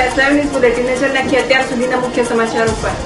S live news bulletin નજર નાખી અત્યાર સુધીના મુખ્ય સમાચારો પર.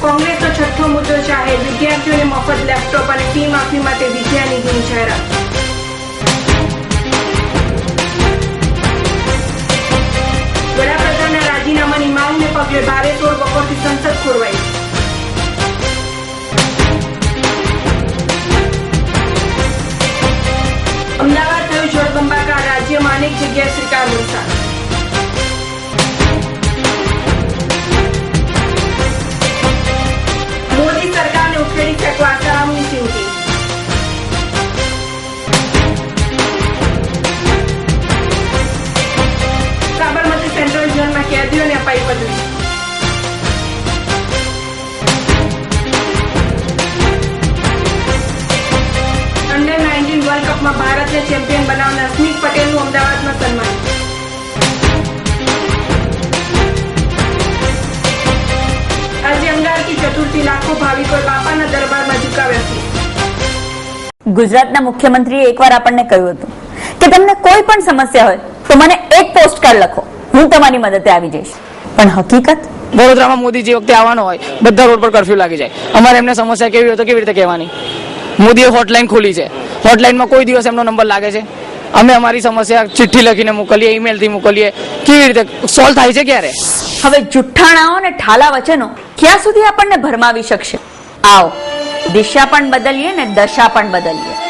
કોંગ્રેસનો છઠ્ઠો મુદ્દો જાહેર, વિદ્યાર્થીઓને મફત લેપટોપ અને ફી માફી માટે વિદ્યાનિધિની જાહેરાત. વડાપ્રધાનના રાજીનામાની માંગને પગલે ભારે તોડ બપોરથી સંસદ ખોરવાઈ. જગ્યાએ શ્રીકાર વરસાદ મોદી સરકારને ઉખેડી ફેંકવા આસારામની ચીમકી ભારતને ચેમ્પિયન બનાવનાર સ્મિત પટેલનું અમદાવાદમાં સન્માન. આજે અંગારકી ચતુર્થી લાખો ભાવિકોએ બાપાના દરબારમાં ઝુકાવ્યા છે. ગુજરાતના મુખ્યમંત્રીએ એકવાર આપણને કહ્યું હતું કે તમને કોઈ પણ સમસ્યા હોય તો મને એક પોસ્ટકાર્ડ લખો. હું તમારી મદદે આવી જઈશ. પણ હકીકત? વડોદરામાં મોદી જે વખતે આવવાનો હોય બધા રોડ પર કરફ્યુ લાગી જાય. અમારે એમને સમસ્યા કેવી હોય તો કેવી રીતે કહેવાની? મોદીએ હોટલાઇન ખોલી છે. હોટલાઇનમાં કોઈ દિવસ એમનો નંબર લાગે છે? અમે અમારી સમસ્યા ચિઠ્ઠી લખીને મોકલીએ ઈમેલથી મોકલીએ. કેવી રીતે? સોલ્વ થાય છે ક્યારે? હવે જુઠ્ઠાણાઓ અને ઠાલા વચનો ક્યાં સુધી આપણને ભરમાવી શકશે? આવો, દિશા પણ બદલીએ ને દશા પણ બદલીએ.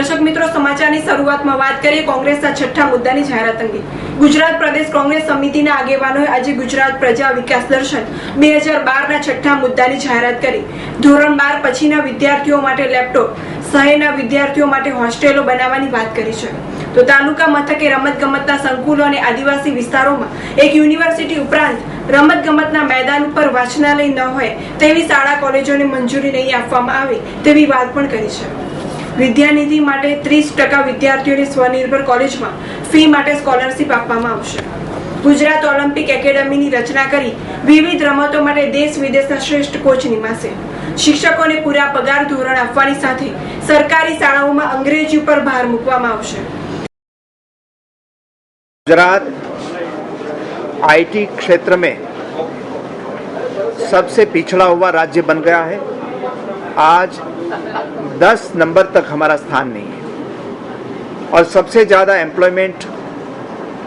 દર્શક મિત્રો, સમાચારની શરૂઆતમાં વાત કરીએ કોંગ્રેસના છઠ્ઠા મુદ્દાની જાહેરાત અંગે. ગુજરાત પ્રદેશ કોંગ્રેસ સમિતિના આગેવાનોએ આજે ગુજરાત પ્રજા વિકાસ દર્શન બે હજાર બારના છઠ્ઠા મુદ્દાની જાહેરાત કરી. ધોરણ બાર પછીના વિદ્યાર્થીઓ માટે લેપટોપ, શહેરના વિદ્યાર્થીઓ માટે હોસ્ટેલો બનાવવાની વાત કરી છે. તો તાલુકા મથકે રમતગમતના સંકુલો અને આદિવાસી વિસ્તારોમાં એક યુનિવર્સિટી ઉપરાંત રમતગમતના મેદાન ઉપર વાંચનાલય ન હોય તેવી શાળા કોલેજોને મંજૂરી નહીં આપવામાં આવે તેવી વાત પણ કરી છે. વિદ્યાનિધિ માટે ત્રીસ ટકા વિદ્યાર્થીઓને સ્વનિર્ભર કોલેજમાં ફી માટે સ્કોલરશીપ આપવામાં આવશે ગુજરાત ઓલિમ્પિક એકેડમીની રચના કરી વિવિધ રમતો માટે દેશ વિદેશના શ્રેષ્ઠ કોચ નિમાશે શિક્ષકોને પૂરા પગાર ધોરણ આપવાની સાથે સરકારી શાળાઓમાં અંગ્રેજી ઉપર ભાર મૂકવામાં આવશે गुजरात आईटी क्षेत्र में सबसे पिछड़ा हुआ राज्य बन गया है आज 10 नंबर तक हमारा स्थान नहीं है। और सबसे ज़्यादा एम्प्लॉयमेंट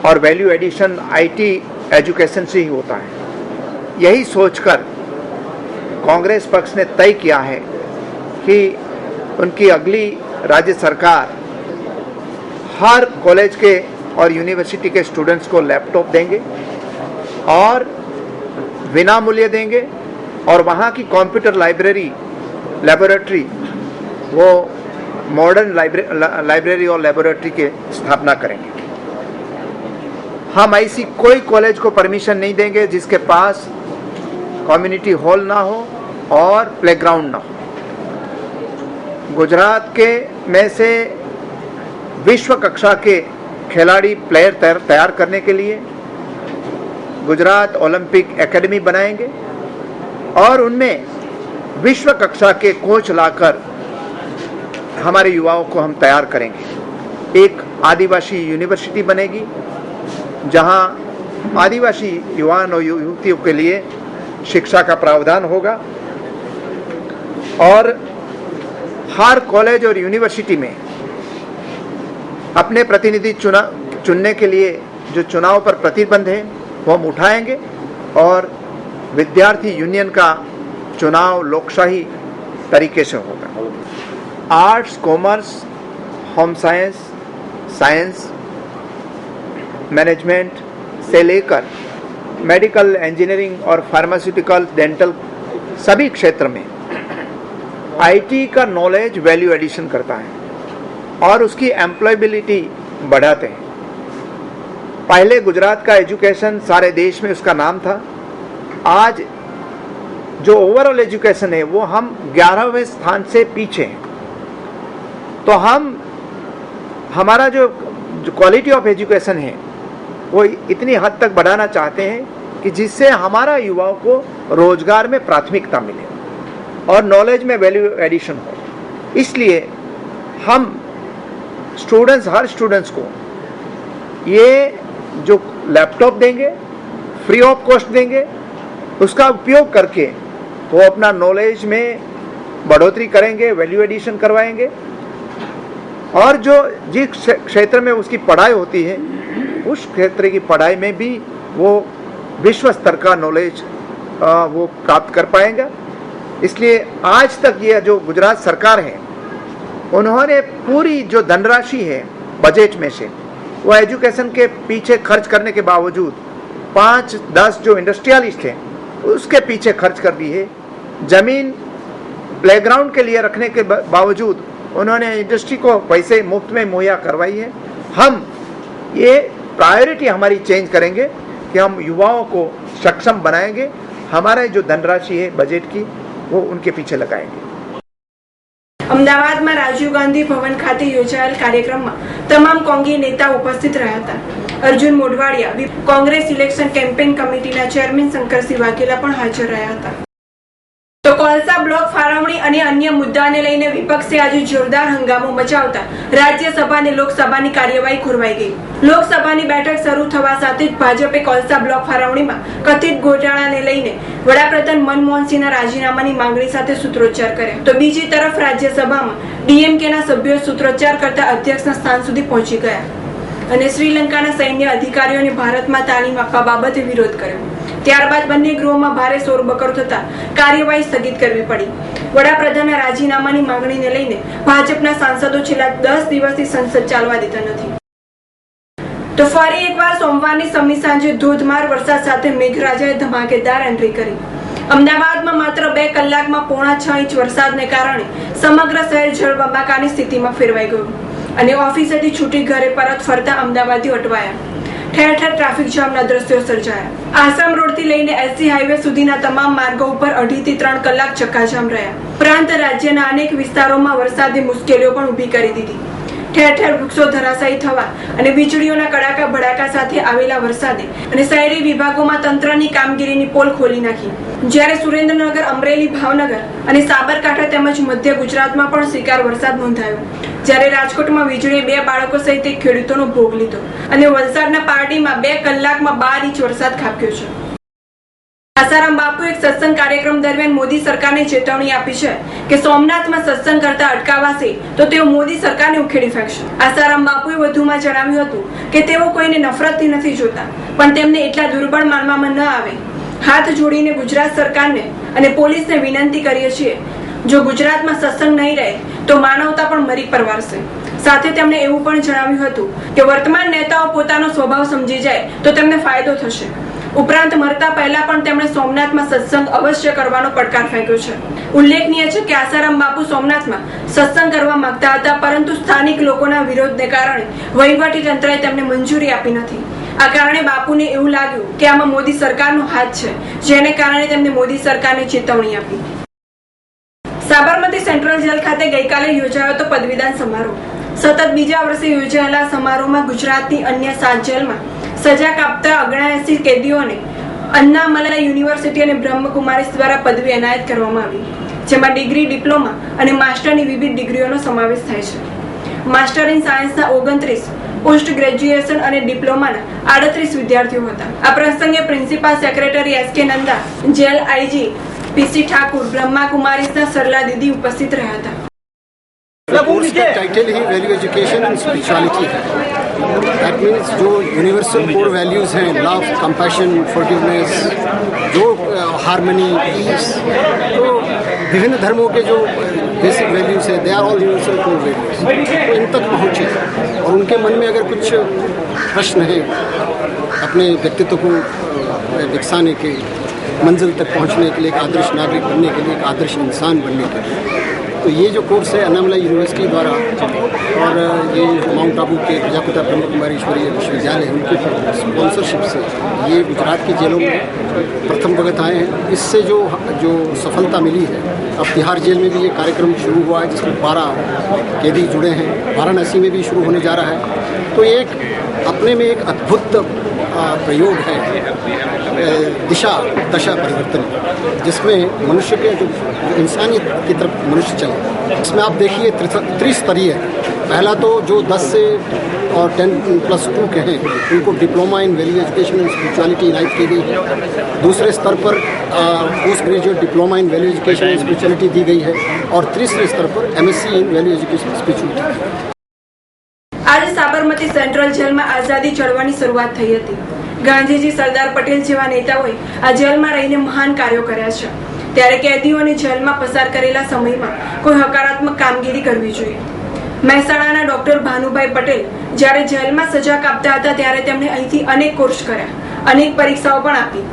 और वैल्यू एडिशन आईटी एजुकेशन से ही होता है। यही सोचकर कांग्रेस पक्ष ने तय किया है कि उनकी अगली राज्य सरकार हर कॉलेज के और यूनिवर्सिटी के स्टूडेंट्स को लैपटॉप देंगे और बिना मूल्य देंगे और वहाँ की कंप्यूटर लाइब्रेरी लेबोरेटरी वो मॉडर्न लाइब्रेरी और लेबोरेटरी के स्थापना करेंगे। हम ऐसी कोई कॉलेज को परमिशन नहीं देंगे जिसके पास कम्युनिटी हॉल ना हो और प्लेग्राउंड ना हो। गुजरात के में से विश्व कक्षा के खिलाड़ी प्लेयर तैयार करने के लिए गुजरात ओलंपिक एकेडमी बनाएँगे और उनमें विश्व कक्षा के कोच लाकर हमारे युवाओं को हम तैयार करेंगे। एक आदिवासी यूनिवर्सिटी बनेगी, जहाँ आदिवासी युवाओं और युवतियों के लिए शिक्षा का प्रावधान होगा। और हर कॉलेज और यूनिवर्सिटी में अपने प्रतिनिधि चुना, चुनने के लिए जो चुनाव पर प्रतिबंध है, वो हम उठाएँगे। और विद्यार्थी यूनियन का चुनाव लोकशाही तरीके से होगा। Arts commerce home science science management से लेकर मेडिकल इंजीनियरिंग और फार्मास्यूटिकल डेंटल सभी क्षेत्र में आईटी का नॉलेज वैल्यू एडिशन करता है और उसकी एम्प्लॉयबिलिटी बढ़ाते हैं। पहले गुजरात का एजुकेशन सारे देश में उसका नाम था। आज जो ओवरऑल एजुकेशन है, वो हम ग्यारहवें स्थान से पीछे हैं। तो हम, हमारा जो क्वालिटी ऑफ़ एजुकेशन है, वो इतनी हद तक बढ़ाना चाहते हैं कि जिससे हमारा युवाओं को रोज़गार में प्राथमिकता मिले और नॉलेज में वैल्यू एडिशन हो। इसलिए हम स्टूडेंट्स हर स्टूडेंट्स को ये जो लैपटॉप देंगे फ्री ऑफ़ कॉस्ट देंगे, उसका उपयोग करके वो अपना नॉलेज में बढ़ोतरी करेंगे वैल्यू एडिशन करवाएँगे। और जो जिस क्षेत्र में उसकी पढ़ाई होती है, उस क्षेत्र की पढ़ाई में भी वो विश्व स्तर का नॉलेज वो प्राप्त कर पाएगा। इसलिए आज तक ये जो गुजरात सरकार है, उन्होंने पूरी जो धनराशि है बजट में से, वो एजुकेशन के पीछे खर्च करने के बावजूद पाँच, दस जो इंडस्ट्रियलिस्ट हैं, उसके पीछे खर्च कर दी है। जमीन प्लेग्राउंड के लिए रखने के बा- बावजूद उन्होंने इंडस्ट्री को पैसे मुफ्त में मुहैया करवाई है हम ये प्रायोरिटी हमारी चेंज करेंगे कि हम युवाओं को सक्षम बनाएंगे हमारा जो धनराशि है बजट की वो उनके पीछे लगाएंगे અમદાવાદમાં રાજીવ ગાંધી ભવન ખાતે યોજાયેલ કાર્યક્રમમાં તમામ કોંગી નેતા ઉપસ્થિત રહ્યા હતા અર્જુન મોઢવાડિયા વિ- કોંગ્રેસ ઇલેક્શન કેમ્પેઇન કમિટીના ચેરમેન શંકરસિંહ વાઘેલા પણ હાજર રહ્યા હતા તો કોલસા બ્લોક ફાળવણી અને અન્ય મુદ્દાને લઈને વિપક્ષે આજે જોરદાર હંગામો મચાવતા રાજ્યસભા અને લોકસભાની કાર્યવાહી ખોરવાઈ ગઈ. લોકસભાની બેઠક શરૂ થવા સાથે જ ભાજપે કોલસા બ્લોક ફાળવણીમાં કથિત ગોટાળાને લઈને વડાપ્રધાન મનમોહનસિંહના રાજીનામાની માંગણી સાથે સૂત્રોચ્ચાર કર્યા. તો બીજી તરફ રાજ્યસભામાં ડીએમકેના સભ્યો સૂત્રોચ્ચાર કરતા અધ્યક્ષના સ્થાન સુધી પહોંચી ગયા અને શ્રીલંકાના સૈન્ય અધિકારીઓને ભારતમાં તાલીમ આપવા બાબતે વિરોધ કર્યો. ત્યારબાદ બંને ગૃહોમાં ભારે શોરબકર થતા કાર્યવાહી સ્થગિત કરવી પડી. વડાપ્રધાનના રાજીનામાની માંગણીને લઈને ભાજપના સાંસદો છેલ્લા દસ દિવસથી સંસદ ચાલવા દેતા નથી. તો ફરી એકવાર સોમવારની સમી સાંજે ધોધમાર વરસાદ સાથે મેઘરાજાએ ધમાકેદાર એન્ટ્રી કરી. અમદાવાદમાં માત્ર બે કલાકમાં પોણા છ ઇંચ વરસાદને કારણે સમગ્ર શહેર જળબંબાકારની સ્થિતિમાં ફેરવાઈ ગયું. અને ઓફિસેથી છૂટી ઘરે પરત ફરતા અમદાવાદીઓ અટવાયા. ઠેર ઠેર ટ્રાફિક જામના દ્રશ્યો સર્જાયા. આસામ રોડથી લઈને એસસી હાઈવે સુધીના તમામ માર્ગો ઉપર અઢીથી ત્રણ કલાક ચક્કાજામ રહ્યા. ઉપરાંત રાજ્યના અનેક વિસ્તારોમાં વરસાદની મુશ્કેલીઓ પણ ઊભી કરી દીધી. ઠેર ઠેર વૃક્ષો ધરાશાયી થવા અને વીજળીઓના કડાકા ભડાકા સાથે આવેલા વરસાદે અને શહેરી વિભાગોમાં તંત્રની કામગીરીની પોલ ખોલી નાખી. જ્યારે સુરેન્દ્રનગર, અમરેલી, ભાવનગર અને સાબરકાંઠા તેમજ મધ્ય ગુજરાતમાં પણ શિકાર વરસાદ નોંધાયો. જ્યારે રાજકોટમાં વીજળીએ બે બાળકો સહિત ખેડૂતોનો ભોગ લીધો અને વલસાડના પારડીમાં બે કલાકમાં બાર ઇંચ વરસાદ ખાબક્યો છે. આસારામ બાપુ એક સત્સંગ કાર્યક્રમ દરમિયાન મોદી સરકારને ચેતવણી આપી છે કે સોમનાથમાં સત્સંગ કરતા અટકાવાશે તો તેઓ મોદી સરકારને ઉખેડી ફેંકશે. આસારામ બાપુએ વધુમાં જણાવ્યું હતું કે તેઓ કોઈને નફરતથી નથી જોતા, પણ તેમને એટલા દુર્બળ માનવામાં ન આવે. હાથ જોડીને ગુજરાત સરકારને અને પોલીસને વિનંતી કરીએ છીએ, જો ગુજરાતમાં સત્સંગ નહીં રહે તો માનવતા પણ મરી પરવારશે. સાથે તેમણે એવું પણ જણાવ્યું હતું કે વર્તમાન નેતાઓ પોતાનો સ્વભાવ સમજી જાય તો તેમને ફાયદો થશે. ઉપરાંત મરતા પહેલા પણ તેમણે સોમનાથમાં સત્સંગ અવશ્ય કરવાનો પડકાર ફેંક્યો છે. ઉલ્લેખનીય છે કે આસારામ બાપુ સોમનાથમાં સત્સંગ કરવા માંગતા હતા, પરંતુ સ્થાનિક લોકોના વિરોધને કારણે વહીવટી તંત્રએ તેમને મંજૂરી આપી નથી. આ કારણે બાપુને એવું લાગ્યું કે આમાં મોદી સરકારનો હાથ છે, જેને કારણે તેમને મોદી સરકારને ચેતવણી આપી. સાબરમતી સેન્ટ્રલ જેલ ખાતે ગઈકાલે યોજાયો હતો પદવીદાન સમારોહ. સતત બીજા વર્ષે યોજાયેલા સમારોહમાં ગુજરાતની અન્ય સાત જેલમાં સજા કાપતા અગણાએસી કેદીઓને અન્નામલા યુનિવર્સિટી અને બ્રહ્મકુમારી દ્વારા પદવી એનાયત કરવામાં આવી, જેમાં ડિગ્રી, ડિપ્લોમા અને માસ્ટરની વિવિધ ડિગ્રીઓનો સમાવેશ થાય છે. માસ્ટર ઇન સાયન્સના ઓગણત્રીસ, પોસ્ટ ગ્રેજ્યુએશન અને ડિપ્લોમાના આડત્રીસ વિદ્યાર્થીઓ હતા. આ પ્રસંગે principal secretary S K Nanda, jail IG પીસી ઠાકુર બ્રહ્મા કુમારીસના સરલા દીદી ઉપસ્થિત રહ્યા હતા कोर्स का टाइटल ही वैल्यू एजुकेशन एंड स्पिरिचुअलिटी है दैट मीन्स जो यूनिवर्सल कोर वैल्यूज़ हैं लव कंपैशन फॉरगिवनेस जो हारमनी पीस तो विभिन्न धर्मों के जो बेसिक वैल्यूज़ हैं they are all universal core values तो इन तक पहुँचे और उनके मन में अगर कुछ प्रश्न है अपने व्यक्तित्व को अ, दिखाने के मंजिल तक पहुँचने के लिए एक आदर्श नागरिक बनने के लिए, एक आदर्श इंसान बनने के लिए। तो ये जो कोर्स है अनामला यूनिवर्सिटी द्वारा, और ये माउंट आबू के प्रजापिता ब्रह्म कुमारीश्वरी विश्वविद्यालय उनकी स्पॉन्सरशिप से। ये गुजरात की जेलों में प्रथम भगत आए हैं। इससे जो जो सफलता मिली है, अब तिहाड़ जेल में भी ये कार्यक्रम शुरू हुआ है, जिसमें बारह कैदी जुड़े हैं। वाराणसी में भी शुरू होने जा रहा है। तो एक, अपने में एक अद्भुत प्रयोग है। दिशा दशा परिवर्तन जिसमें मनुष्य के जो, जो इंसानियत की तरफ मनुष्य चले इसमें आप देखिए त्रि- त्रिस्तरीय पहला तो जो 10 से और 10 प्लस टू के हैं उनको diploma in value education and spirituality इनायत की गई है दूसरे स्तर पर post graduate diploma in value education and spirituality दी गई है और तीसरे स्तर पर MSc in value education spirituality આજે સાબરમતી સેન્ટ્રલ જેલમાં આઝાદી ચળવળની શરૂઆત થઈ હતી ગાંધીજી સરદાર પટેલ જેવા નેતાઓએ આ જેલમાં રહીને મહાન કાર્યો કર્યા છે. ત્યારે કેદીઓને જેલમાં પસાર કરેલા સમયમાં કોઈ હકારાત્મક કામગીરી કરવી જોઈએ. મહેસાણાના ડોક્ટર ભાનુભાઈ પટેલ જ્યારે જેલમાં સજા કાપતા હતા ત્યારે તેમણે અહીંથી અનેક કોર્સ કર્યા, અનેક પરીક્ષાઓ પણ આપી.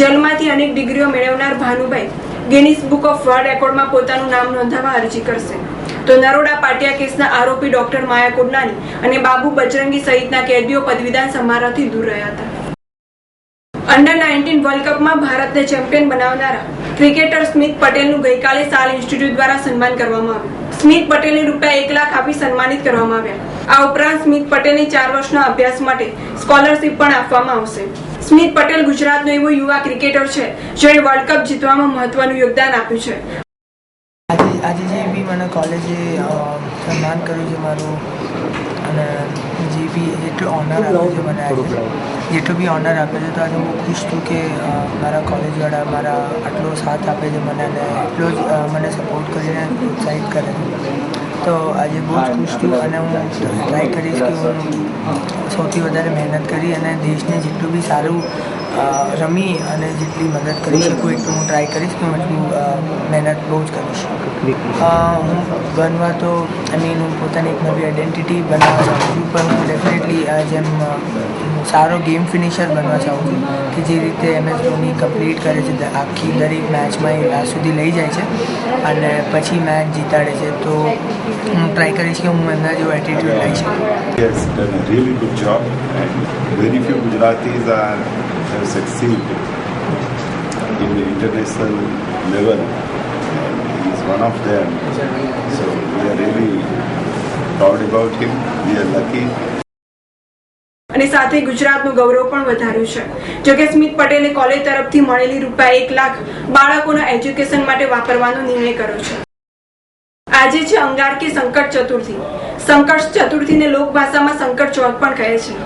જેલમાંથી અનેક ડિગ્રીઓ મેળવનાર Bhanubhai Guinness book of world રેકોર્ડમાં પોતાનું નામ નોંધાવવા અરજી કરશે. તો નરોડા પાટિયા કેસના આરોપી ડોક્ટર માયા કુડનાની અને બાબુ બજરંગી સહિતના કેદીઓ પદવીદાન સમારોહથી દૂર રહ્યા હતા. અંડર નાઇન્ટીન વર્લ્ડ કપમાં ભારતને ચેમ્પિયન બનાવનારા ક્રિકેટર સ્મિત પટેલનું ગઈકાલે સાલ ઇન્સ્ટિટ્યૂટ દ્વારા સન્માન કરવામાં આવ્યું. સ્મિત પટેલને રૂપિયા એક લાખ આપી સન્માનિત કરવામાં આવ્યા. આ ઉપરાંત સ્મિત પટેલને ચાર વર્ષના અભ્યાસ માટે સ્કોલરશિપ પણ આપવામાં આવશે. સ્મિત પટેલ ગુજરાતનો એવો યુવા ક્રિકેટર છે, જેણે વર્લ્ડ કપ જીતવામાં મહત્વનું યોગદાન આપ્યું છે. આજે જે બી મને કોલેજે સન્માન કર્યું છે મારું, અને જે બી જેટલું ઓનર છે મને આજે જેટલું બી ઓનર આપે છે તો આજે હું ખુશ છું કે મારા કોલેજવાળા મારા આટલો સાથ આપે છે મને અને એટલો જ મને સપોર્ટ કરીને પ્રોત્સાહિત કરે છે તો આજે બહુ જ ખુશ છું અને હું ટ્રાય કરીશ કે હું સૌથી વધારે મહેનત કરી અને દેશને જેટલું બી સારું રમી અને જેટલી મદદ કરી શકું એટલું હું ટ્રાય કરીશ કે હું એટલું મહેનત બહુ જ કરીશ હું બનવા તો આઈ મીન હું પોતાની એક નવી આઈડેન્ટિટી બનાવવા ચાહું છું પણ હું ડેફિનેટલી જેમ સારો ગેમ ફિનિશર બનવા ચાહું છું કે જે રીતે એમ એસ ધોની કમ્પ્લીટ કરે છે આખી દરેક મેચમાં એ લાસ્ટ સુધી લઈ જાય છે અને પછી મેચ જીતાડે છે તો હું ટ્રાય કરીશ કે હું એમના જેવો એટીટ્યૂડ લઈ શકું. He has done a really good job, and very few Gujaratis are have succeeded in the international level, and he one of them. So we are really proud about him. We are lucky. અને સાથે ગુજરાતનું ગૌરવ પણ વધાર્યું છે જોકે સ્મિત પટેલે college તરફથી મળેલી રૂપિયા એક લાખ બાળકોના એજ્યુકેશન માટે વાપરવાનો નિર્ણય કર્યો છે આજે છે અંગારકી સંકટ ચતુર્થી સંકટ ચતુર્થીને લોકભાષામાં સંકટ ચોથ પણ કહે છે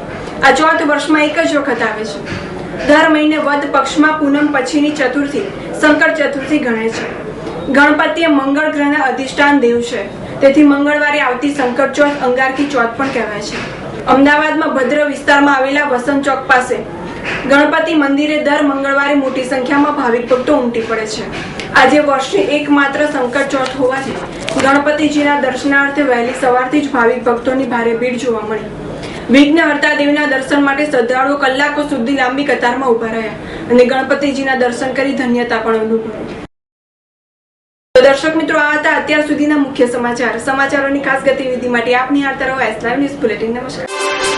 આ ચોથ વર્ષમાં એક જ વખત આવે છે દર મહિને વદ પક્ષમાં પૂનમ પછીની ચતુર્થી સંકટ ચતુર્થી ગણાય છે. ગણપતિ એ મંગળ ગ્રહના અધિષ્ઠાન દેવ છે. તેથી મંગળવારે આવતી સંકટ ચોથ અંગારકી ચોથ પણ કહેવાય છે. અમદાવાદમાં ભદ્ર વિસ્તારમાં આવેલા વસંત ચોક પાસે ગણપતિ મંદિરે દર મંગળવારે મોટી સંખ્યામાં ભાવિક ભક્તો ઉમટી પડે છે. આજે વર્ષની એકમાત્ર સંકટ ચોથ હોવાથી ગણપતિજીના દર્શનાર્થે વહેલી સવારથી જ ભાવિક ભક્તોની ભારે ભીડ જોવા મળી. વિઘ્નહર્તા દેવીના દર્શન માટે શ્રદ્ધાળુઓ કલાકો સુધી લાંબી કતારમાં ઊભા રહ્યા અને ગણપતિજીના દર્શન કરી ધન્યતા પણ અનુભવી. દર્શક મિત્રો, આ હતા અત્યાર સુધીના મુખ્ય સમાચાર. સમાચારોની ખાસ ગતિવિધિ માટે આપ નિહાળતા રહો એસ લાઈવ ન્યૂઝ બુલેટિન નમસ્કાર.